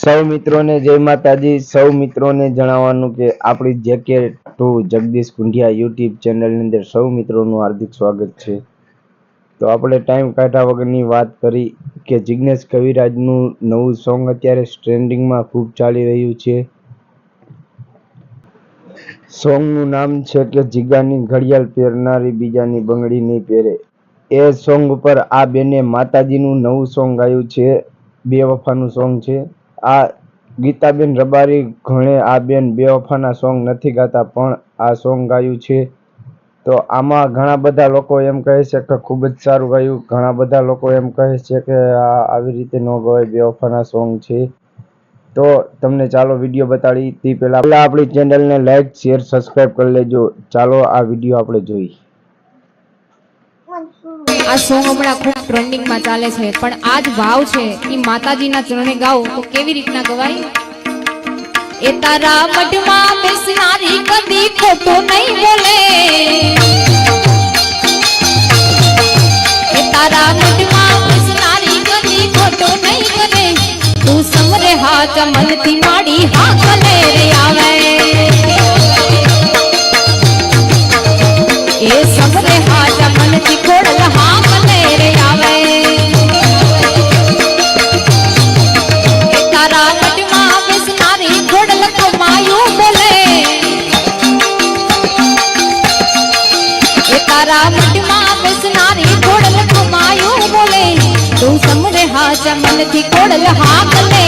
સૌ મિત્રોને જય માતાજી. સૌ મિત્રોને જણાવવાનું કે આપણી JK two Jagdish Kundhiya YouTube ચેનલની અંદર સૌ મિત્રોનું હાર્દિક સ્વાગત છે. તો આપણે ટાઈમ કાઢ્યા વગરની વાત કરી કે જિજ્ઞેશ કવિરાજનું નવું સોંગ અત્યારે ટ્રેન્ડિંગમાં ખૂબ ચાલી રહ્યું છે. સોંગનું નામ છે કે જીગાની ઘડિયાળ પહેરનારી બીજાની બંગડી નહીં પહેરે. એ સોંગ ઉપર આ બેને માતાજીનું નવું સોંગ ગાયું છે. બે વફાનું સોંગ છે. આ ગીતાબેન રબારી ઘણે આ બેન બે વફાના સોંગ નથી ગાતા, પણ આ સોંગ ગાયું છે. તો આમાં ઘણા બધા લોકો એમ કહે છે કે ખૂબ જ સારું ગાયું. ઘણા બધા લોકો એમ કહે છે કે આ આવી રીતે ન ગવાય, બે વફાના સોંગ છે. તો તમને ચાલો વીડિયો બતાડી. તે પહેલા પહેલાં આપણી ચેનલને લાઈક, શેર સબસ્ક્રાઈબ કરી લેજો. ચાલો આ વીડિયો આપણે જોઈ આ સોંગ હમણાં ખૂબ ટ્રેન્ડિંગમાં ચાલે છે, પણ આ જ ભાવ છે. એ માતાજીના ચરણે ગાઓ, તો કેવી રીતના ગવાય? એ તારા મઢમાં બેસનારી કદી ખોટો નહીં બોલે. એ તારા મઢમાં બેસનારી કદી ખોટો નહીં બોલે. તું સમરે હા ચમનથી માડી હા તારા મટમાં બેસનારી કોડલ કમાયું બોલે. તું સમરે હાજા મનથી કોડલ હા કલે